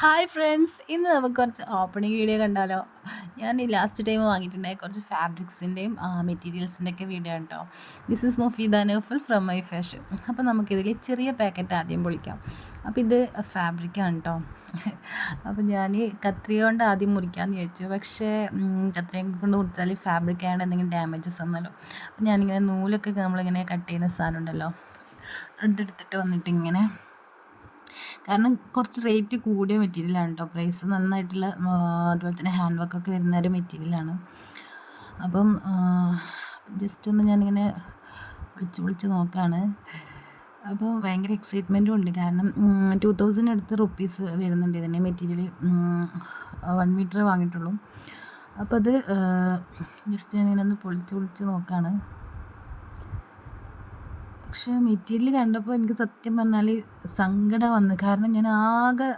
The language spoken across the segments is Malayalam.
ഹായ് ഫ്രണ്ട്സ് ഇന്ന് നമുക്ക് കുറച്ച് ഓപ്പണിംഗ് വീഡിയോ കണ്ടാലോ? ഞാൻ ഈ ലാസ്റ്റ് ടൈം വാങ്ങിയിട്ടുണ്ടായ കുറച്ച് ഫാബ്രിക്സിന്റെയും മെറ്റീരിയൽസിന്റെ ഒക്കെ വീഡിയോ കേട്ടോ this is Mufeeda Naful from my fashion അപ്പോൾ നമുക്കിതിൽ ചെറിയ പാക്കറ്റ് ആദ്യം പൊളിക്കാം. അപ്പോൾ ഇത് ഫാബ്രിക്കാണ് കേട്ടോ അപ്പോൾ ഞാൻ കത്രിക കൊണ്ട് ആദ്യം മുറിക്കാമെന്ന് ചോദിച്ചു പക്ഷേ കത്രിക കൊണ്ട് മുറിച്ചാൽ ഫാബ്രിക് ആയതുകൊണ്ട് എന്തെങ്കിലും ഡാമേജസ് വന്നല്ലോ അപ്പോൾ ഞാനിങ്ങനെ നൂലൊക്കെ നമ്മളിങ്ങനെ കട്ട് ചെയ്യുന്ന സാധനം ഉണ്ടല്ലോ? അതെടുത്തിട്ട് വന്നിട്ട് ഇങ്ങനെ കാരണം കുറച്ച് റേറ്റ് കൂടിയ മെറ്റീരിയലാണ് കേട്ടോ പ്രൈസ് നന്നായിട്ടുള്ള അതുപോലെ തന്നെ ഹാൻഡ് വർക്കൊക്കെ വരുന്ന ഒരു മെറ്റീരിയലാണ് അപ്പം ജസ്റ്റ് ഒന്ന് ഞാനിങ്ങനെ വിളിച്ച് വിളിച്ച് നോക്കുകയാണ് അപ്പോൾ ഭയങ്കര എക്സൈറ്റ്മെന്റും ഉണ്ട്. കാരണം ടു തൗസൻഡ് അടുത്ത് റുപ്പീസ് വരുന്നുണ്ട് ഇതിന്റെ മെറ്റീരിയൽ വൺ മീറ്റർ വാങ്ങിയിട്ടുള്ളൂ. അപ്പോൾ അത് ജസ്റ്റ് ഞാനിങ്ങനെ ഒന്ന് പൊളിച്ച് പൊളിച്ച് നോക്കുകയാണ് പക്ഷേ മെറ്റീരിയൽ കണ്ടപ്പോൾ എനിക്ക് സത്യം പറഞ്ഞാൽ സങ്കടം വന്നു. കാരണം ഞാൻ ആകെ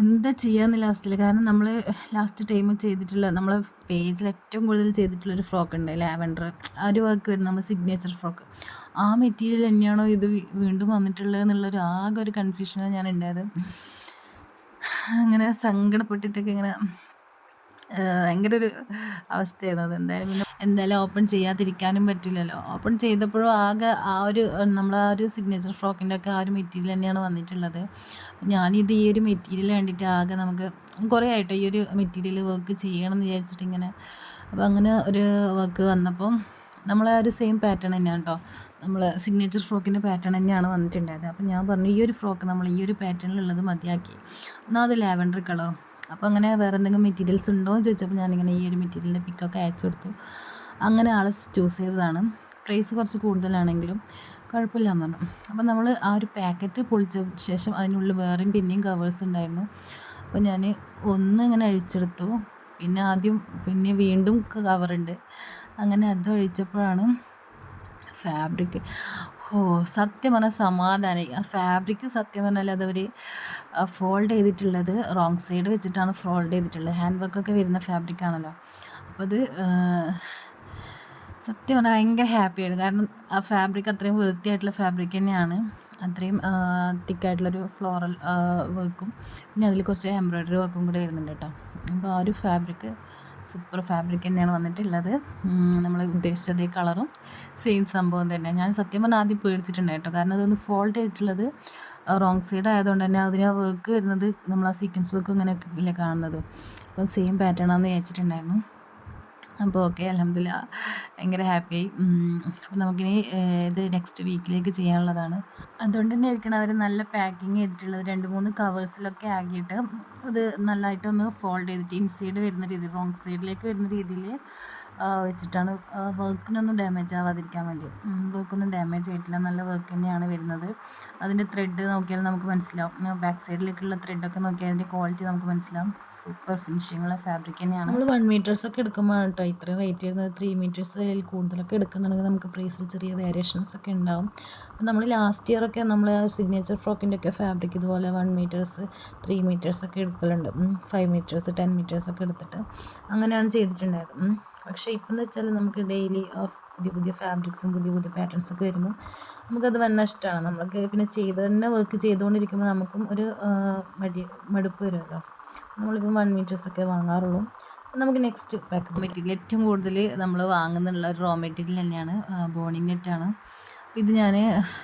എന്താ ചെയ്യാന്നുള്ള അവസ്ഥയിൽ കാരണം നമ്മൾ ലാസ്റ്റ് ടൈം ചെയ്തിട്ടുള്ള നമ്മൾ പേജിൽ ഏറ്റവും കൂടുതൽ ചെയ്തിട്ടുള്ളൊരു ഫ്രോക്ക് ഉണ്ട് ലാവൻഡർ ആ ഒരു വർക്ക് വരുന്ന നമ്മൾ സിഗ്നേച്ചർ ഫ്രോക്ക് ആ മെറ്റീരിയൽ തന്നെയാണോ ഇത് വീണ്ടും വന്നിട്ടുള്ളത് എന്നുള്ളൊരു ആകെ ഒരു കൺഫ്യൂഷനാണ് ഞാൻ ഉണ്ടായത്. അങ്ങനെ സങ്കടപ്പെട്ടിട്ടൊക്കെ ഇങ്ങനെ ഭയങ്കര ഒരു അവസ്ഥയായിരുന്നു. അത് എന്തായാലും പിന്നെ എന്തായാലും ഓപ്പൺ ചെയ്യാതിരിക്കാനും പറ്റില്ലല്ലോ. ഓപ്പൺ ചെയ്തപ്പോഴും ആകെ ആ ഒരു നമ്മൾ ആ ഒരു സിഗ്നേച്ചർ ഫ്രോക്കിന്റെ ഒക്കെ ആ ഒരു മെറ്റീരിയൽ തന്നെയാണ് വന്നിട്ടുള്ളത്. ഞാനിത് ഈ ഒരു മെറ്റീരിയൽ വേണ്ടിയിട്ട് ആകെ നമുക്ക് കുറേ ആയിട്ടോ ഈ ഒരു മെറ്റീരിയൽ വർക്ക് ചെയ്യണം എന്ന് വിചാരിച്ചിട്ട് ഇങ്ങനെ അപ്പോൾ അങ്ങനെ ഒരു വർക്ക് വന്നപ്പം നമ്മൾ ആ ഒരു സെയിം പാറ്റേൺ തന്നെയാണ് കേട്ടോ നമ്മൾ സിഗ്നേച്ചർ ഫ്രോക്കിന്റെ പാറ്റേൺ തന്നെയാണ് വന്നിട്ടുണ്ടായത്. അപ്പോൾ ഞാൻ പറഞ്ഞു ഈ ഒരു ഫ്രോക്ക് നമ്മൾ ഈ ഒരു പാറ്റേണിലുള്ളത് മതിയാക്കി. എന്നാൽ അത് ലാവൻഡർ കളറും അപ്പോൾ അങ്ങനെ വേറെ എന്തെങ്കിലും മെറ്റീരിയൽസ് ഉണ്ടോ എന്ന് ചോദിച്ചപ്പോൾ ഞാനിങ്ങനെ ഈ ഒരു മെറ്റീരിയലിന്റെ പിക്കൊക്കെ അയച്ചു കൊടുത്തു. അങ്ങനെ ആൾ ചൂസ് ചെയ്തതാണ്. പ്രൈസ് കുറച്ച് കൂടുതലാണെങ്കിലും കുഴപ്പമില്ല എന്ന് പറഞ്ഞു. അപ്പോൾ നമ്മൾ ആ ഒരു പാക്കറ്റ് പൊളിച്ച ശേഷം അതിനുള്ളിൽ വേറെയും പിന്നെയും കവേഴ്സ് ഉണ്ടായിരുന്നു. അപ്പോൾ ഞാൻ ഒന്ന് ഇങ്ങനെ അഴിച്ചെടുത്തു. പിന്നെ ആദ്യം പിന്നെ വീണ്ടും കവറുണ്ട് അങ്ങനെ അത് അഴിച്ചപ്പോഴാണ് ഫാബ്രിക് ഓ സത്യം പറഞ്ഞാൽ സമാധാനം. ആ ഫാബ്രിക് സത്യം പറഞ്ഞാൽ അതവർ ഫോൾഡ് ചെയ്തിട്ടുള്ളത് റോങ് സൈഡ് വെച്ചിട്ടാണ് ഫോൾഡ് ചെയ്തിട്ടുള്ളത്. ഹാൻഡ് വർക്കൊക്കെ വരുന്ന ഫാബ്രിക് ആണല്ലോ. അപ്പോൾ അത് സത്യം പറഞ്ഞാൽ ഭയങ്കര ഹാപ്പിയാണ് കാരണം ആ ഫാബ്രിക് അത്രയും വൃത്തിയായിട്ടുള്ള ഫാബ്രിക് തന്നെയാണ്. അത്രയും തിക്കായിട്ടുള്ളൊരു ഫ്ലോറൽ വർക്കും പിന്നെ അതിൽ കുറച്ച് എംബ്രോയ്ഡറി വർക്കും കൂടെ വരുന്നുണ്ട് കേട്ടോ. അപ്പോൾ ആ ഒരു ഫാബ്രിക് സൂപ്പർ ഫാബ്രിക് തന്നെയാണ് വന്നിട്ടുള്ളത്. നമ്മൾ ഉദ്ദേശിച്ച അതേ കളറും സെയിം സംഭവം തന്നെ. ഞാൻ സത്യം പറഞ്ഞാൽ ആദ്യം പേടിച്ചിട്ടുണ്ട് കേട്ടോ. കാരണം അതൊന്ന് ഫോൾഡ് ചെയ്തിട്ടുള്ളത് റോങ് സൈഡ് ആയതുകൊണ്ട് തന്നെ അതിന് ആ വർക്ക് വരുന്നത് നമ്മൾ ആ സീക്വൻസ് വർക്ക് ഇങ്ങനെയൊക്കെ ഇല്ലേ കാണുന്നത്. അപ്പോൾ സെയിം പാറ്റേൺ ആണെന്ന് വിചാരിച്ചിട്ടുണ്ടായിരുന്നു. അപ്പോൾ ഓക്കെ അലഹമില്ല ഭയങ്കര ഹാപ്പിയായി. അപ്പോൾ നമുക്കിനി ഇത് നെക്സ്റ്റ് വീക്കിലേക്ക് ചെയ്യാനുള്ളതാണ്. അതുകൊണ്ട് തന്നെ ആയിരിക്കണം അവർ നല്ല പാക്കിങ് ചെയ്തിട്ടുള്ളത്. രണ്ട് മൂന്ന് കവേഴ്സിലൊക്കെ ആക്കിയിട്ട് അത് നല്ലതായിട്ടൊന്ന് ഫോൾഡ് ചെയ്തിട്ട് ഇൻസൈഡ് വരുന്ന രീതി റോങ് സൈഡിലേക്ക് വരുന്ന രീതിയിൽ വെച്ചിട്ടാണ് വർക്കിനൊന്നും ഡാമേജ് ആവാതിരിക്കാൻ വേണ്ടി. വർക്കൊന്നും ഡാമേജ് ആയിട്ടില്ല. നല്ല വർക്ക് തന്നെയാണ് വരുന്നത്. അതിന്റെ ത്രെഡ് നോക്കിയാൽ നമുക്ക് മനസ്സിലാവും. ബാക്ക് സൈഡിലേക്കുള്ള ത്രെഡൊക്കെ നോക്കിയാൽ അതിന്റെ ക്വാളിറ്റി നമുക്ക് മനസ്സിലാവും. സൂപ്പർ ഫിനിഷിങ്ങുള്ള ഫാബ്രിക് തന്നെയാണ്. നമ്മൾ വൺ മീറ്റേഴ്സ് ഒക്കെ എടുക്കുമ്പോഴാണ് കേട്ടോ ഇത്രയും റേറ്റ് വരുന്നത് ത്രീ മീറ്റേഴ്സ് കൂടുതലൊക്കെ എടുക്കുന്നുണ്ടെങ്കിൽ നമുക്ക് പ്രൈസിൽ ചെറിയ വേരിയേഷൻസ് ഒക്കെ ഉണ്ടാവും. അപ്പോൾ നമ്മൾ ലാസ്റ്റ് ഇയർ ഒക്കെ നമ്മൾ സിഗ്നേച്ചർ ഫ്രോക്കിന്റെ ഒക്കെ ഫാബ്രിക് ഇതുപോലെ വൺ മീറ്റേഴ്സ് ത്രീ മീറ്റേഴ്സ് ഒക്കെ എടുക്കലുണ്ട്. ഫൈവ് മീറ്റേഴ്സ് ടെൻ മീറ്റേഴ്സ് ഒക്കെ എടുത്തിട്ട് അങ്ങനെയാണ് ചെയ്തിട്ടുണ്ടായത്. പക്ഷേ ഇപ്പം എന്ന് വെച്ചാൽ നമുക്ക് ഡെയിലി പുതിയ പുതിയ ഫാബ്രിക്സും പുതിയ പുതിയ പാറ്റേൺസും ഒക്കെ വരുമ്പോൾ നമുക്കത് വൻ നഷ്ടമാണ് നമ്മൾക്ക് പിന്നെ ചെയ്ത് തന്നെ വർക്ക് ചെയ്തുകൊണ്ടിരിക്കുമ്പോൾ നമുക്കും ഒരു മടി മടുപ്പ് വരുമല്ലോ. നമ്മളിപ്പോൾ വൺ മീറ്റേഴ്സൊക്കെ വാങ്ങാറുള്ളൂ. നമുക്ക് നെക്സ്റ്റ് ബാക്ക് മെറ്റീരിയൽ ഏറ്റവും കൂടുതൽ നമ്മൾ വാങ്ങുന്നുള്ള ഒരു റോ മെറ്റീരിയൽ തന്നെയാണ് ബോണിങ് നെറ്റാണ് ഇത് ഞാൻ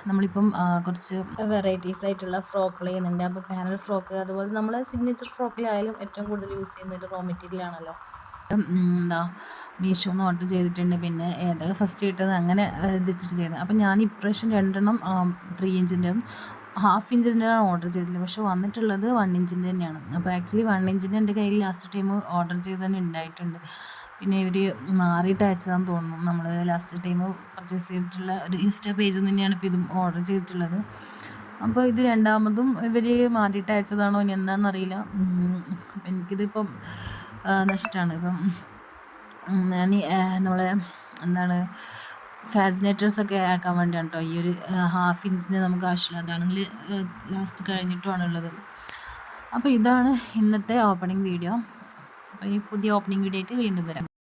നമ്മളിപ്പം കുറച്ച് വെറൈറ്റീസ് ആയിട്ടുള്ള ഫ്രോക്കുകൾ ചെയ്യുന്നുണ്ട്. അപ്പോൾ പാനൽ ഫ്രോക്ക് അതുപോലെ നമ്മൾ സിഗ്നേച്ചർ ഫ്രോക്കിലായാലും ഏറ്റവും കൂടുതൽ യൂസ് ചെയ്യുന്ന ഒരു റോ മെറ്റീരിയൽ ആണല്ലോ എന്താ മീഷോന്ന് ഓർഡർ ചെയ്തിട്ടുണ്ട്. പിന്നെ ഏതൊക്കെ ഫസ്റ്റ് കിട്ടത് അങ്ങനെ വെച്ചിട്ട് ചെയ്തത്. അപ്പം ഞാൻ ഇപ്രാവശ്യം രണ്ടെണ്ണം ത്രീ ഇഞ്ചിന്റെയും ഹാഫ് ഇഞ്ചിന്റെയാണ് ഓർഡർ ചെയ്തില്ല പക്ഷെ വന്നിട്ടുള്ളത് വൺ ഇഞ്ചിന്റെ തന്നെയാണ്. അപ്പോൾ ആക്ച്വലി വൺ ഇഞ്ചിന്റെ എന്റെ കയ്യിൽ ലാസ്റ്റ് ടൈം ഓർഡർ ചെയ്ത് തന്നെ ഉണ്ടായിട്ടുണ്ട്. പിന്നെ ഇവർ മാറിയിട്ട് അയച്ചതാന്ന് തോന്നുന്നു. നമ്മൾ ലാസ്റ്റ് ടൈം പർച്ചേസ് ചെയ്തിട്ടുള്ള ഒരു ഇൻസ്റ്റാ പേജിൽ തന്നെയാണ് ഇപ്പോൾ ഇതും ഓർഡർ ചെയ്തിട്ടുള്ളത്. അപ്പോൾ ഇത് രണ്ടാമതും ഇവർ മാറിയിട്ട് അയച്ചതാണോ ഇനി എന്താണെന്നറിയില്ല എനിക്കിതിപ്പം നഷ്ടമാണ് ഇപ്പം നമ്മളെ എന്താണ് ഫാസിനേറ്റേഴ്സ് ഒക്കെ ആക്കാൻ വേണ്ടിയാണ് കേട്ടോ ഈ ഒരു ഹാഫ് ഇഞ്ചിന് നമുക്ക് ആവശ്യമില്ല. അതാണെങ്കിൽ ലാസ്റ്റ് കഴിഞ്ഞിട്ടുമാണുള്ളത് അപ്പോൾ ഇതാണ് ഇന്നത്തെ ഓപ്പണിംഗ് വീഡിയോ അപ്പോൾ ഈ പുതിയ ഓപ്പണിംഗ് വീഡിയോ ആയിട്ട് വീണ്ടും വരാം.